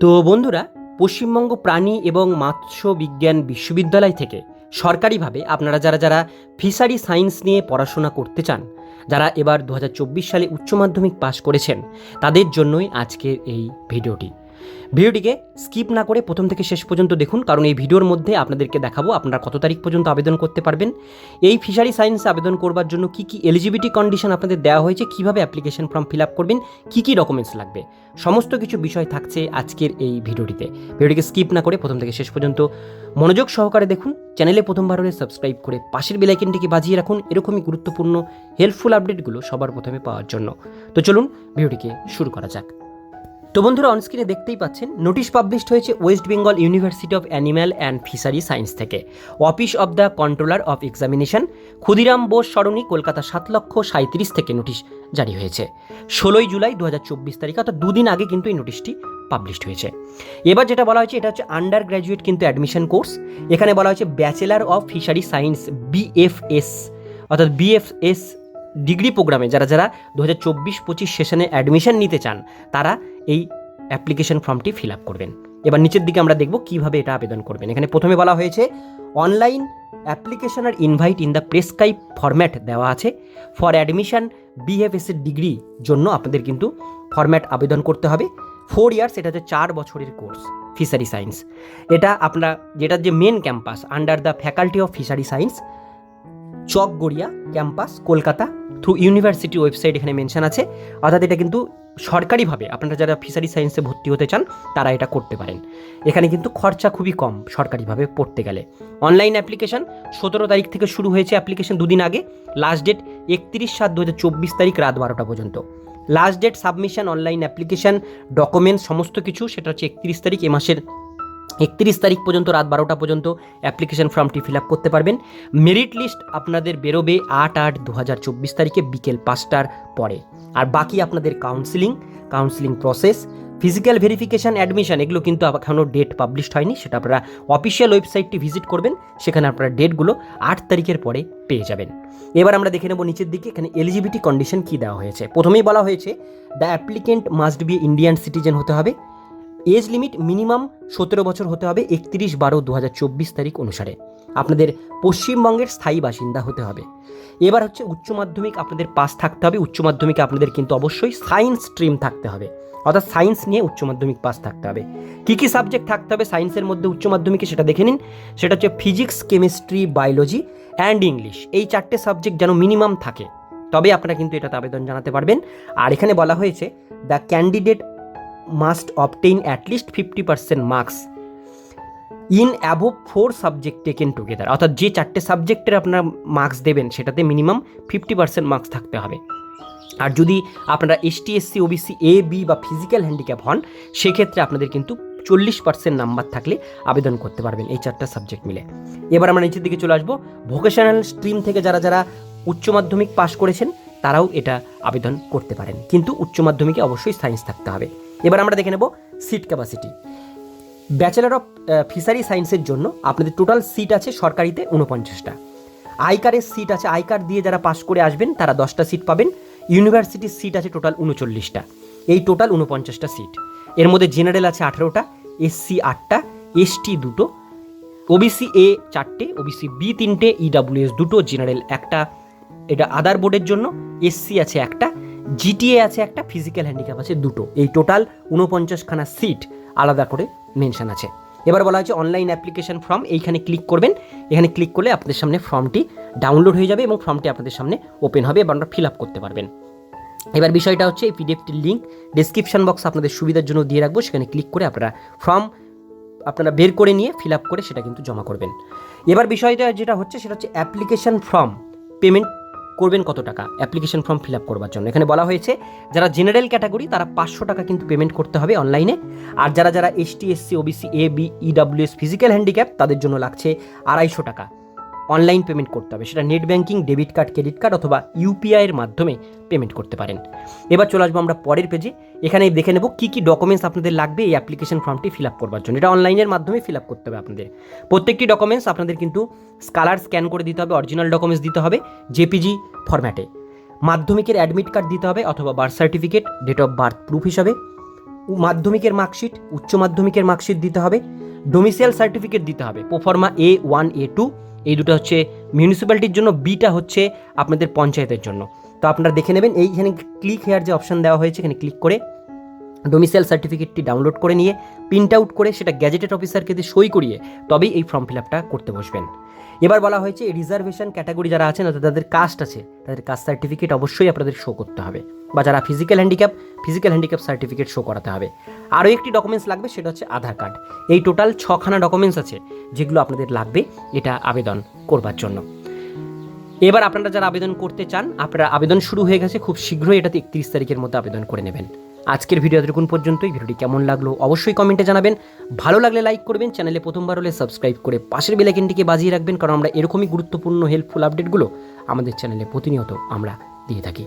তো বন্ধুরা, পশ্চিমবঙ্গ প্রাণী এবং মৎস্য বিজ্ঞান বিশ্ববিদ্যালয় থেকে সরকারিভাবে আপনারা যারা যারা ফিশারি সায়েন্স নিয়ে পড়াশোনা করতে চান, যারা এবার দু হাজার চব্বিশ সালে উচ্চ মাধ্যমিক পাশ করেছেন, তাদের জন্যই আজকের এই ভিডিওটি। ভিডিওটিকে স্কিপ না করে প্রথম থেকে শেষ পর্যন্ত দেখুন, কারণ এই ভিডিওর মধ্যে আপনাদেরকে দেখাবো আপনারা কত তারিখ পর্যন্ত আবেদন করতে পারবেন। এই ফিশারি সায়েন্সে আবেদন করবার জন্য কি কি এলিজিবিলিটি কন্ডিশন আপনাদের দেওয়া হয়েছে, কীভাবে অ্যাপ্লিকেশন ফর্ম ফিল আপ করবেন, কী কী ডকুমেন্টস লাগবে, সমস্ত কিছু বিষয় থাকছে আজকের এই ভিডিওটিতে। ভিডিওটিকে স্কিপ না করে প্রথম থেকে শেষ পর্যন্ত মনোযোগ সহকারে দেখুন, চ্যানেলে প্রথমবার হলে সাবস্ক্রাইব করে পাশের বেলাইকেনটিকে বাজিয়ে রাখুন, এরকমই গুরুত্বপূর্ণ হেল্পফুল আপডেটগুলো সবার প্রথমে পাওয়ার জন্য। তো চলুন, ভিডিওটিকে শুরু করা যাক। তো বন্ধুরা অনস্ক্রিনে দেখতেই পাচ্ছেন নোটিশ পাবলিশড হয়েছে West Bengal University of Animal and Fishery Science থেকে। Office of the controller of examination Khudiram Bose সরণি, কলকাতা সাত লক্ষ সাঁত্রিশ থেকে নোটিশ জারি হয়েছে। ষোলোই জুলাই দু হাজার চব্বিশ তারিখ, অর্থাৎ দুদিন আগে কিন্তু এই নোটিশটি পাবলিশড হয়েছে। এবার যেটা বলা হয়েছে, এটা হচ্ছে আন্ডার গ্র্যাজুয়েট কিন্তু অ্যাডমিশন কোর্স এখানে বলা হয়েছে bachelor of fishery science BFS অর্থাৎ বিএফএস ডিগ্রি প্রোগ্রামে যারা যারা দু হাজার চব্বিশ পঁচিশ সেশনে অ্যাডমিশন নিতে চান, তারা এই অ্যাপ্লিকেশন ফর্মটি ফিল আপ করবেন। এবার নিচের দিকে আমরা দেখব কীভাবে এটা আবেদন করবেন। এখানে প্রথমে বলা হয়েছে online application R invite in the prescribe format দেওয়া আছে। ফর অ্যাডমিশন বিএফএসের ডিগ্রি জন্য আপনাদের কিন্তু ফরম্যাট আবেদন করতে হবে। ফোর ইয়ার্স এটা হচ্ছে চার বছরের কোর্স ফিশারি সায়েন্স এটা আপনার, যেটা যে main campus under the faculty of fishery science Chakgaria campus Kolkata through university website এখানে মেনশন আছে। অর্থাৎ এটা কিন্তু সরকারিভাবে আপনারা যারা ফিশারি সায়েন্সে ভর্তি হতে চান, তারা এটা করতে পারেন। এখানে কিন্তু খরচা খুবই কম সরকারিভাবে পড়তে গেলে। অনলাইন অ্যাপ্লিকেশন সতেরো তারিখ থেকে শুরু হয়েছে অ্যাপ্লিকেশন দুদিন আগে। লাস্ট ডেট একত্রিশ সাত দু তারিখ রাত বারোটা পর্যন্ত। Last date submission online application documents সমস্ত কিছু, সেটা হচ্ছে একত্রিশ তারিখ এ মাসের একত্রিশ তারিখ পর্যন্ত, রাত বারোটা পর্যন্ত অ্যাপ্লিকেশন ফর্মটি ফিল আপ করতে পারবেন। মেরিট লিস্ট আপনাদের বেরোবে আট আট দু হাজার চব্বিশ তারিখে বিকেল পাঁচটার পরে। আর বাকি আপনাদের counselling counselling process physical verification admission এগুলো কিন্তু এখনও ডেট পাবলিশড হয়নি, সেটা আপনারা অফিসিয়াল ওয়েবসাইটটি ভিজিট করবেন, সেখানে আপনারা ডেটগুলো আট তারিখের পরে পেয়ে যাবেন। এবার আমরা দেখে নেব নিচের দিকে, এখানে এলিজিবিলিটি কন্ডিশন কী দেওয়া হয়েছে? প্রথমেই বলা হয়েছে the applicant must be Indian citizen হতে হবে। এজ লিমিট মিনিমাম সতেরো বছর হতে হবে একত্রিশ বারো দু তারিখ অনুসারে। আপনাদের পশ্চিমবঙ্গের স্থায়ী বাসিন্দা হতে হবে। এবার হচ্ছে উচ্চ মাধ্যমিক আপনাদের পাস থাকতে হবে। উচ্চ মাধ্যমিকে আপনাদের কিন্তু অবশ্যই সায়েন্স স্ট্রিম থাকতে হবে। অর্থাৎ সায়েন্স নিয়ে উচ্চ মাধ্যমিক পাস থাকতে হবে। কী কী সাবজেক্ট থাকতে হবে? সায়েন্সের মধ্যে উচ্চ মাধ্যমিকে সেটা দেখে নিন। সেটা হচ্ছে physics chemistry biology and English এই চারটে সাবজেক্ট যেন মিনিমাম থাকে। তবে আপনারা কিন্তু এটাতে আবেদন জানাতে পারবেন। আর এখানে বলা হয়েছে the candidate must obtain at least fifty percent marks in above four subject taken together অর্থাৎ যে চারটে সাবজেক্টের আপনারা মার্কস দেবেন, সেটাতে মিনিমাম ফিফটি পার্সেন্ট মার্কস থাকতে হবে। আর যদি আপনারা ST SC OBC A B বা ফিজিক্যাল হ্যান্ডিক্যাপ হন, সেক্ষেত্রে আপনাদের কিন্তু চল্লিশ পার্সেন্ট নাম্বার থাকলে আবেদন করতে পারবেন এই চারটা সাবজেক্ট মিলে। এবার আমরা নিচের দিকে চলে আসব। ভোকেশনাল স্ট্রিম থেকে যারা যারা উচ্চ মাধ্যমিক পাশ করেছেন, তারাও এটা আবেদন করতে পারেন। কিন্তু উচ্চ মাধ্যমিকে অবশ্যই সায়েন্স থাকতে হবে। এবার আমরা দেখে নেব seat capacity bachelor of fishery সায়েন্সের জন্য আপনাদের টোটাল সিট আছে সরকারিতে উনপঞ্চাশটা আইকারের সিট আছে আইকার দিয়ে যারা পাশ করে আসবেন, তারা দশটা সিট পাবেন। ইউনিভার্সিটির সিট আছে টোটাল উনচল্লিশটা এই টোটাল উনপঞ্চাশটা সিট এর মধ্যে জেনারেল আছে আঠেরোটা এসসি আটটা এসটি দুটো ওবিসি এ চারটে ওবিসি বি তিনটে ইডাব্লিউএস দুটো জেনারেল একটা। এটা আদার বোর্ডের জন্য এসসি আছে একটা জিটিএ আছে একটা ফিজিক্যাল হ্যান্ডিক্যাপ আছে দুটো। এই টোটাল উনপঞ্চাশখানা সিট আলাদা করে মেনশন আছে। এবার বলা হয়েছে অনলাইন অ্যাপ্লিকেশন ফর্ম এইখানে ক্লিক করবেন। এখানে ক্লিক করলে আপনাদের সামনে ফর্মটি ডাউনলোড হয়ে যাবে এবং ফর্মটি আপনাদের সামনে ওপেন হবে এবং আপনারা ফিল আপ করতে পারবেন। এবার বিষয়টা হচ্ছে, এই পিডিএফটির লিঙ্ক ডিসক্রিপশন বক্স আপনাদের সুবিধার জন্য দিয়ে রাখব। সেখানে ক্লিক করে আপনারা ফর্ম আপনারা বের করে নিয়ে ফিল আপ করে সেটা কিন্তু জমা করবেন। এবার বিষয়টা যেটা হচ্ছে, সেটা হচ্ছে অ্যাপ্লিকেশন ফর্ম পেমেন্ট করবেন কত টাকা? অ্যাপ্লিকেশন ফর্ম ফিল আপ করবার জন্য। এখানে বলা হয়েছে, যারা জেনারেল ক্যাটাগরি তারা পাঁচশো টাকা কিন্তু পেমেন্ট করতে হবে অনলাইনে আর যারা যারা ST SC OBC A B EWS physical handicap তাদের জন্য লাগছে আড়াইশো টাকা। অনলাইন পেমেন্ট করতে হবে। সেটা net banking debit card, credit card অথবা ইউপিআইয়ের মাধ্যমে পেমেন্ট করতে পারেন। এবার চলে আসব আমরা পরের পেজে এখানে দেখে নেব কী কী ডকুমেন্টস আপনাদের লাগবে এই অ্যাপ্লিকেশন ফর্মটি ফিল আপ করবার জন্য। এটা অনলাইনের মাধ্যমে ফিল আপ করতে হবে আপনাদের। প্রত্যেকটি ডকুমেন্টস আপনাদের কিন্তু স্কালার স্ক্যান করে দিতে হবে অরিজিনাল ডকুমেন্টস দিতে হবে জেপিজি ফরম্যাটে মাধ্যমিকের অ্যাডমিট কার্ড দিতে হবে অথবা birth certificate date of birth proof হিসাবে। মাধ্যমিকের মার্কশিট উচ্চ মাধ্যমিকের মার্কশিট দিতে হবে। ডোমিসিয়াল সার্টিফিকেট দিতে হবে। পোফর্মা এ ওয়ান এ টু এই দুটো হচ্ছে মিউনিসিপ্যালিটির জন্য বিটা হচ্ছে আপনাদের পঞ্চায়েতের জন্য। তো আপনারা দেখে নেবেন, এইখানে ক্লিক হেয়ার যে অপশান দেওয়া হয়েছে, এখানে ক্লিক করে ডোমিসাইল সার্টিফিকেটটি ডাউনলোড করে নিয়ে প্রিন্ট আউট করে সেটা গ্যাজেটেড অফিসারকে দিয়ে সই করিয়ে তবেই এই ফর্ম ফিল আপটা করতে বসবেন। এবার বলা হয়েছে রিজার্ভেশন ক্যাটাগরি যারা আছেন, অর্থাৎ তাদের কাস্ট আছে, তাদের কাস্ট সার্টিফিকেট অবশ্যই আপনাদের শো করতে হবে। বা যারা physical handicap physical handicap certificate show করাতে হবে। আরও একটি ডকুমেন্টস লাগবে, সেটা হচ্ছে আধার কার্ড। এই টোটাল ছখানা ডকুমেন্টস আছে, যেগুলো আপনাদের লাগবে এটা আবেদন করবার জন্য। এবার আপনারা যারা আবেদন করতে চান, আপনারা আবেদন শুরু হয়ে গেছে, খুব শীঘ্রই এটাতে একত্রিশ তারিখের মধ্যে আবেদন করে নেবেন। আজকের ভিডিও এতটুকুন পর্যন্তই, ভিডিওটি কেমন লাগল অবশ্যই কমেন্টে জানাবেন। ভালো লাগলে লাইক করবেন চ্যানেলে প্রথমবার হলে সাবস্ক্রাইব করে পাশের বেলাইকেনটিকে বাজিয়ে রাখবেন, কারণ আমরা এরকমই গুরুত্বপূর্ণ হেল্পফুল আপডেটগুলো আমাদের চ্যানেলে প্রতিনিয়ত আমরা দিয়ে থাকি।